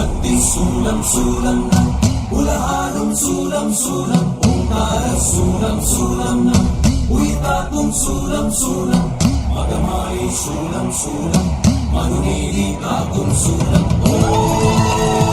சக்தி சூலம் சூலம் நம் உலகாலும் சூலம் சூலம் ஓங்கார சூலம் சூலம் நம் உயிர் காக்கும் சூலம் சூலம் மகமாயி சூலம் சூலம் மனுநீதி காக்கும் சூலம் ஓ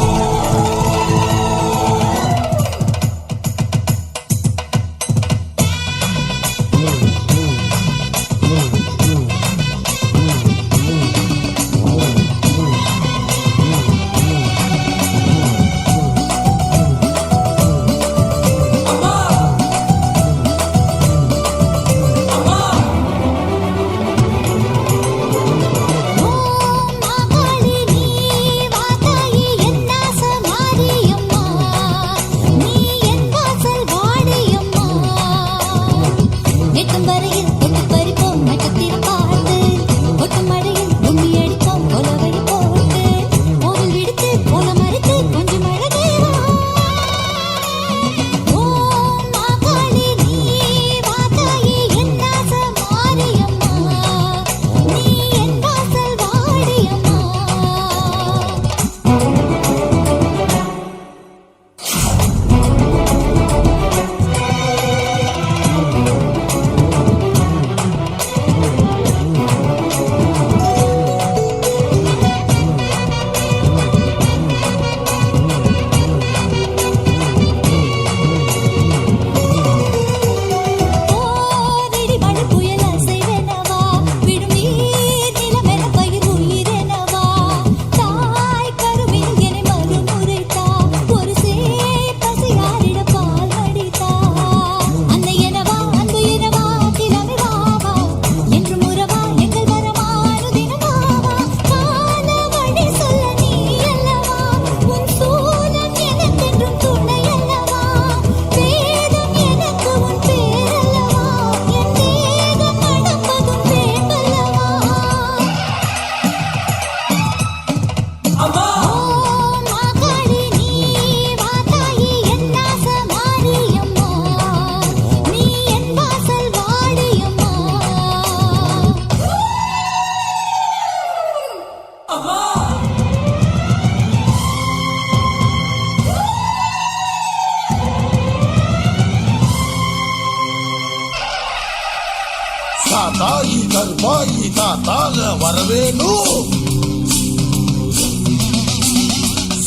ತಾಯಿ ಗರ್ಭಾಯಿ ತಾತಾಗ ವರವೇನು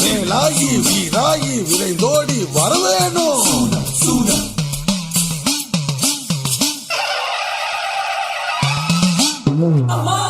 சேலாகி வீராகி விரைந்தோடி வரவேணும் அம்மா!